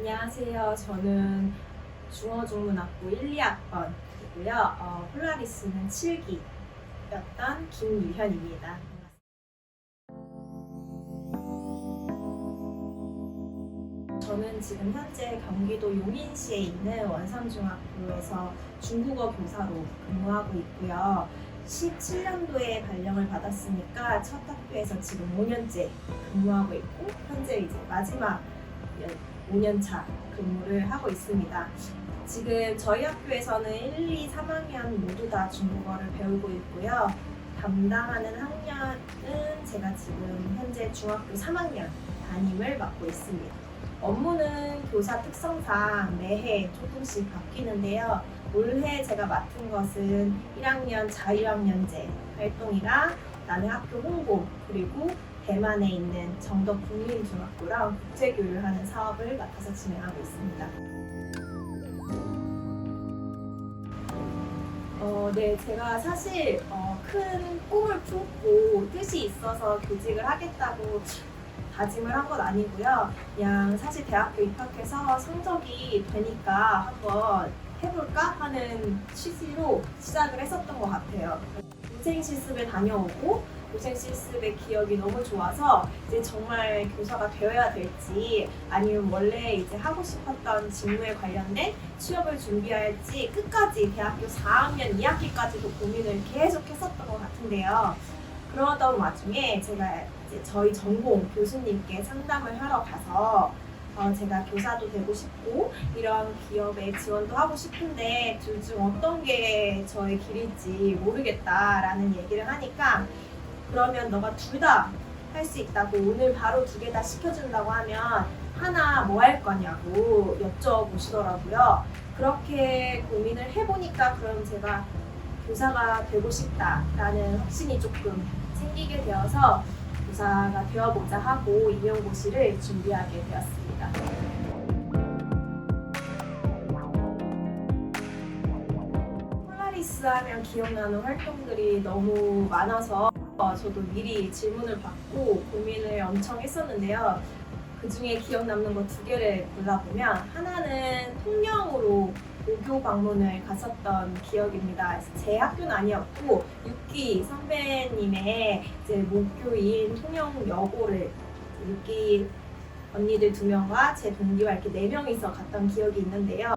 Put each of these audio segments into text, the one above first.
안녕하세요. 저는 중어중문학부 1, 2학번이고요. 어, 폴라리스는 7기였던 김유현입니다. 저는 지금 현재 경기도 용인시에 있는 원삼중학교에서 중국어 교사로 근무하고 있고요. 17년도에 발령을 받았으니까 첫 학교에서 지금 5년째 근무하고 있고 현재 이제 마지막 5년차 근무를 하고 있습니다. 지금 저희 학교에서는 1, 2, 3학년 모두 다 중국어를 배우고 있고요. 담당하는 학년은 제가 지금 현재 중학교 3학년 담임을 맡고 있습니다. 업무는 교사 특성상 매해 조금씩 바뀌는데요. 올해 제가 맡은 것은 1학년 자유학년제 활동이랑 나는 학교 홍보 그리고 대만에 있는 정덕 국민중학교랑 국제교류를 하는 사업을 맡아서 진행하고 있습니다. 어, 네, 제가 사실 어, 큰 꿈을 품고 뜻이 있어서 교직을 하겠다고 다짐을 한 건 아니고요. 그냥 사실 대학교 입학해서 성적이 되니까 한번 해볼까 하는 취지로 시작을 했었던 것 같아요. 고생 실습에 다녀오고 고생 실습의 기억이 너무 좋아서 이제 정말 교사가 되어야 될지 아니면 원래 이제 하고 싶었던 직무에 관련된 취업을 준비할지 끝까지 대학교 4학년 2학기까지도 고민을 계속 했었던 것 같은데요. 그러던 와중에 제가 이제 저희 전공 교수님께 상담을 하러 가서 어, 제가 교사도 되고 싶고 이런 기업에 지원도 하고 싶은데 둘 중 어떤 게 저의 길일지 모르겠다라는 얘기를 하니까 그러면 너가 둘 다 할 수 있다고 오늘 바로 두 개 다 시켜준다고 하면 하나 뭐 할 거냐고 여쭤보시더라고요. 그렇게 고민을 해보니까 그럼 제가 교사가 되고 싶다라는 확신이 조금 생기게 되어서 교사가 되어보자 하고 임용고시를 준비하게 되었습니다. 폴라리스 하면 기억나는 활동들이 너무 많아서 어, 저도 미리 질문을 받고 고민을 엄청 했었는데요. 그 중에 기억 남는 거 두 개를 골라보면 하나는 통영으로 고교 방문을 갔었던 기억입니다. 제 학교는 아니었고 6기 선배님의 이제 목교인 통영 여고를 6기 언니들 두 명과 제 동기와 이렇게 네 명이서 갔던 기억이 있는데요.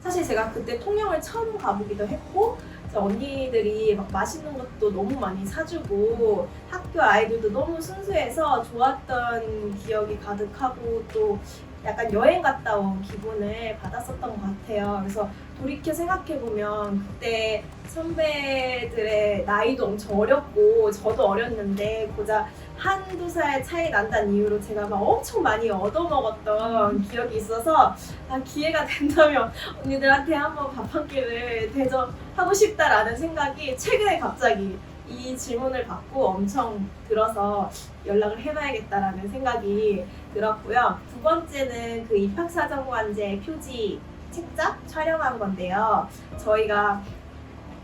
사실 제가 그때 통영을 처음 가보기도 했고 언니들이 막 맛있는 것도 너무 많이 사주고 학교 아이들도 너무 순수해서 좋았던 기억이 가득하고 또 약간 여행 갔다 온 기분을 받았었던 것 같아요. 그래서 돌이켜 생각해보면 그때 선배들의 나이도 엄청 어렸고 저도 어렸는데 고작 한두 살 차이 난다는 이유로 제가 막 엄청 많이 얻어먹었던 기억이 있어서 아, 기회가 된다면 언니들한테 한번 밥 한 끼를 대접하고 싶다라는 생각이 최근에 갑자기 이 질문을 받고 엄청 들어서 연락을 해봐야겠다라는 생각이 들었고요. 두 번째는 그 입학사정관제 표지 책자 촬영한 건데요. 저희가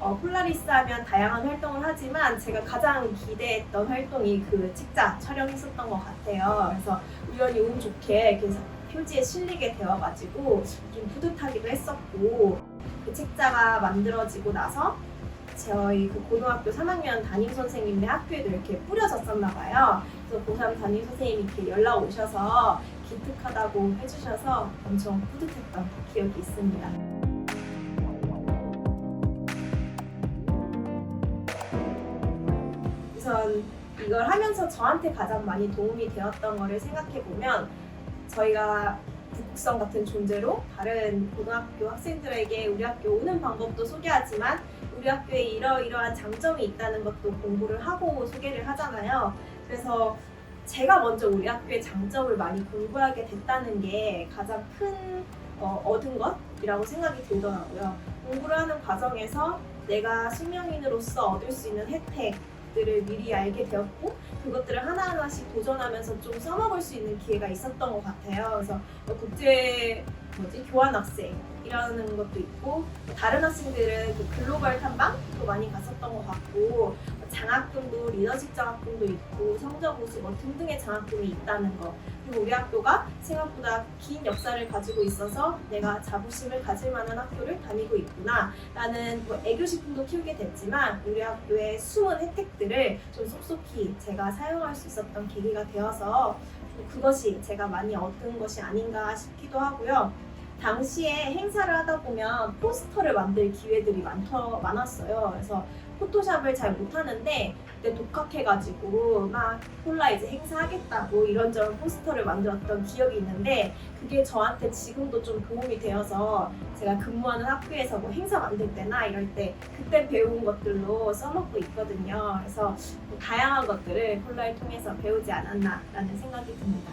어, 폴라리스 하면 다양한 활동을 하지만 제가 가장 기대했던 활동이 그 책자 촬영했었던 것 같아요. 그래서 우연히 운 좋게 그래서 표지에 실리게 되어가지고 좀 뿌듯하기도 했었고 그 책자가 만들어지고 나서 저희 그 고등학교 3학년 담임 선생님네 학교에도 이렇게 뿌려졌었나 봐요. 그래서 고3 담임 선생님이 이렇게 연락 오셔서 기특하다고 해주셔서 엄청 뿌듯했던 기억이 있습니다. 우선 이걸 하면서 저한테 가장 많이 도움이 되었던 거를 생각해 보면 저희가 북극성 같은 존재로 다른 고등학교 학생들에게 우리 학교 오는 방법도 소개하지만 우리 학교에 이러이러한 장점이 있다는 것도 공부를 하고 소개를 하잖아요. 그래서 제가 먼저 우리 학교의 장점을 많이 공부하게 됐다는 게 가장 큰 어, 얻은 것이라고 생각이 들더라고요. 공부를 하는 과정에서 내가 숙명인으로서 얻을 수 있는 혜택 들을 미리 알게 되었고 그것들을 하나하나씩 도전하면서 좀 써먹을 수 있는 기회가 있었던 것 같아요. 그래서 뭐 국제 뭐지 교환 학생이라는 것도 있고 다른 학생들은 그 글로벌 탐방도 많이 갔었던 것 같고 장학금도 리더십 장학금도 있고 성적 우수 뭐 등등의 장학금이 있다는 거 그리고 우리 학교가 생각보다 긴 역사를 가지고 있어서 내가 자부심을 가질 만한 학교를 다니고 있구나 라는 뭐 애교식품도 키우게 됐지만 우리 학교의 숨은 혜택들을 좀 속속히 제가 사용할 수 있었던 계기가 되어서 좀 그것이 제가 많이 얻은 것이 아닌가 싶기도 하고요. 당시에 행사를 하다 보면 포스터를 만들 기회들이 많더, 많았어요. 그래서 포토샵을 잘 못하는데 그때 독학해가지고 막 콜라 이제 행사하겠다고 이런저런 포스터를 만들었던 기억이 있는데 그게 저한테 지금도 좀 도움이 되어서 제가 근무하는 학교에서 뭐 행사 만들 때나 이럴 때 그때 배운 것들로 써먹고 있거든요. 그래서 뭐 다양한 것들을 콜라를 통해서 배우지 않았나라는 생각이 듭니다.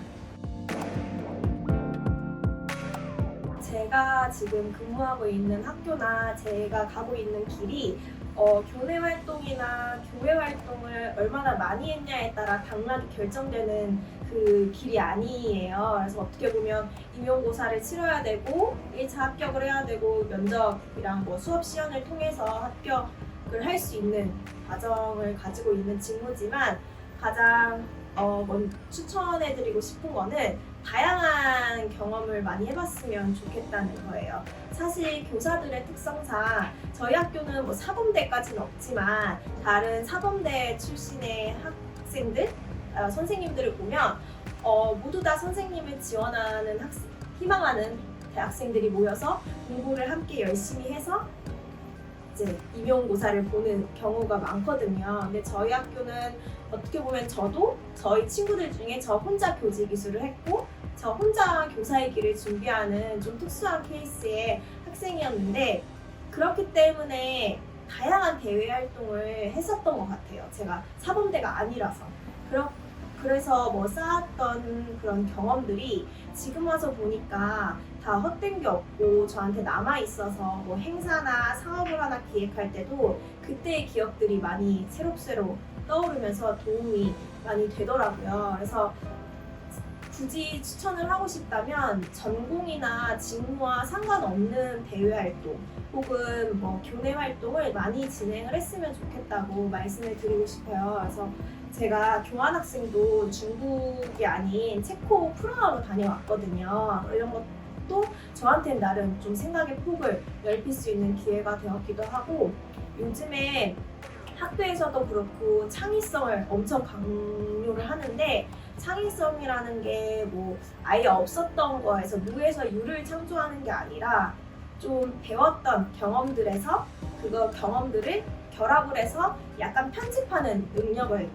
제가 지금 근무하고 있는 학교나 제가 가고 있는 길이 어, 교내 활동이나 교회 활동을 얼마나 많이 했냐에 따라 당락이 결정되는 그 길이 아니에요. 그래서 어떻게 보면 임용고사를 치러야 되고 1차 합격을 해야 되고 면접이랑 뭐 수업 시연을 통해서 합격을 할 수 있는 과정을 가지고 있는 직무지만 가장 어, 먼 추천해드리고 싶은 거는 다양한 경험을 많이 해봤으면 좋겠다는 거예요. 사실 교사들의 특성상 저희 학교는 뭐 사범대까지는 없지만 다른 사범대 출신의 학생들, 어, 선생님들을 보면 어, 모두 다 선생님을 지원하는 학생, 희망하는 대학생들이 모여서 공부를 함께 열심히 해서 이제 임용고사를 보는 경우가 많거든요. 근데 저희 학교는 어떻게 보면 저도 저희 친구들 중에 저 혼자 교직 기술을 했고 저 혼자 교사의 길을 준비하는 좀 특수한 케이스의 학생이었는데 그렇기 때문에 다양한 대외 활동을 했었던 것 같아요. 제가 사범대가 아니라서. 그러, 그래서 뭐 쌓았던 그런 경험들이 지금 와서 보니까 다 헛된 게 없고 저한테 남아 있어서 뭐 행사나 사업을 하나 기획할 때도 그때의 기억들이 많이 새록새록 떠오르면서 도움이 많이 되더라고요. 그래서 굳이 추천을 하고 싶다면 전공이나 직무와 상관없는 대외 활동 혹은 뭐 교내 활동을 많이 진행을 했으면 좋겠다고 말씀을 드리고 싶어요. 그래서 제가 교환학생도 중국이 아닌 체코 프라하로 다녀왔거든요. 이런 것 도 저한테는 나름 좀 생각의 폭을 넓힐 수 있는 기회가 되었기도 하고 요즘에 학교에서도 그렇고 창의성을 엄청 강요를 하는데 창의성이라는 게 뭐 아예 없었던 거에서 무에서 유를 창조하는 게 아니라 좀 배웠던 경험들에서 그거 경험들을 결합을 해서 약간 편집하는 능력을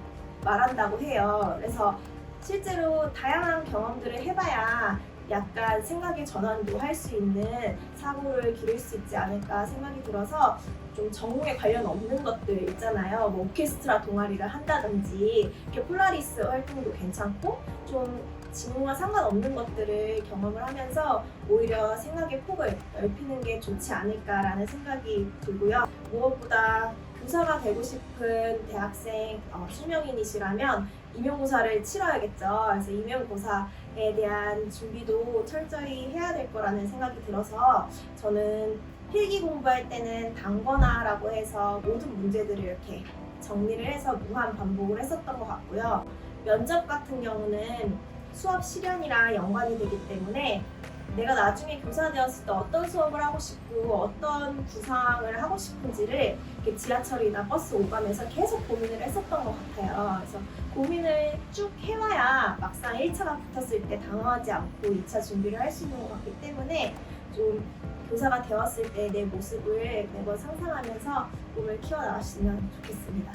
말한다고 해요. 그래서 실제로 다양한 경험들을 해봐야 약간 생각의 전환도 할 수 있는 사고를 기를 수 있지 않을까 생각이 들어서 좀 전공에 관련 없는 것들 있잖아요. 뭐 오케스트라 동아리를 한다든지 이렇게 폴라리스 활동도 괜찮고 좀 직무와 상관없는 것들을 경험을 하면서 오히려 생각의 폭을 넓히는 게 좋지 않을까라는 생각이 들고요. 무엇보다 교사가 되고 싶은 대학생 어, 수명인이시라면 임용고사를 치러야겠죠. 그래서 임용고사에 대한 준비도 철저히 해야 될 거라는 생각이 들어서 저는 필기 공부할 때는 단거나라고 해서 모든 문제들을 이렇게 정리를 해서 무한 반복을 했었던 것 같고요. 면접 같은 경우는 수업 실현이랑 연관이 되기 때문에 내가 나중에 교사 되었을 때 어떤 수업을 하고 싶고 어떤 구상을 하고 싶은지를 지하철이나 버스 오가면서 계속 고민을 했었던 것 같아요. 그래서 고민을 쭉 해와야 막상 1차가 붙었을 때 당황하지 않고 2차 준비를 할 수 있는 것 같기 때문에 좀 교사가 되었을 때 내 모습을 매번 상상하면서 몸을 키워나가시면 좋겠습니다.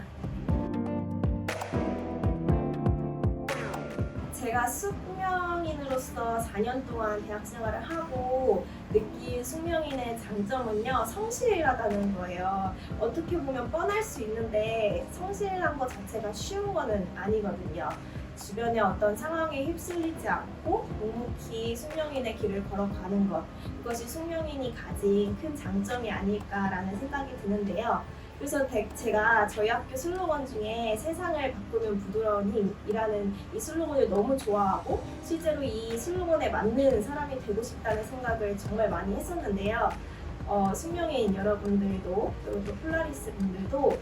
제가 숙명인으로서 4년 동안 대학 생활을 하고 느낀 숙명인의 장점은요, 성실하다는 거예요. 어떻게 보면 뻔할 수 있는데 성실한 것 자체가 쉬운 거는 아니거든요. 주변의 어떤 상황에 휩쓸리지 않고 묵묵히 숙명인의 길을 걸어가는 것. 그것이 숙명인이 가진 큰 장점이 아닐까라는 생각이 드는데요. 그래서 대- 제가 저희 학교 슬로건 중에 세상을 바꾸는 부드러운 힘이라는 이 슬로건을 너무 좋아하고 실제로 이 슬로건에 맞는 사람이 되고 싶다는 생각을 정말 많이 했었는데요. 어, 숙명인 여러분들도 그리고 또 폴라리스 분들도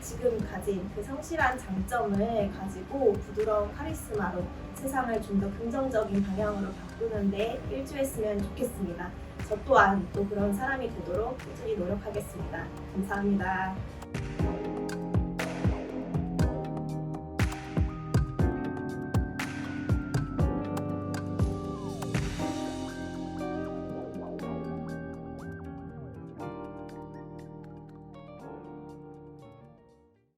지금 가진 그 성실한 장점을 가지고 부드러운 카리스마로 세상을 좀 더 긍정적인 방향으로 바꾸는데 일조했으면 좋겠습니다. 저 또한 또 그런 사람이 되도록 꾸준히 노력하겠습니다. 감사합니다.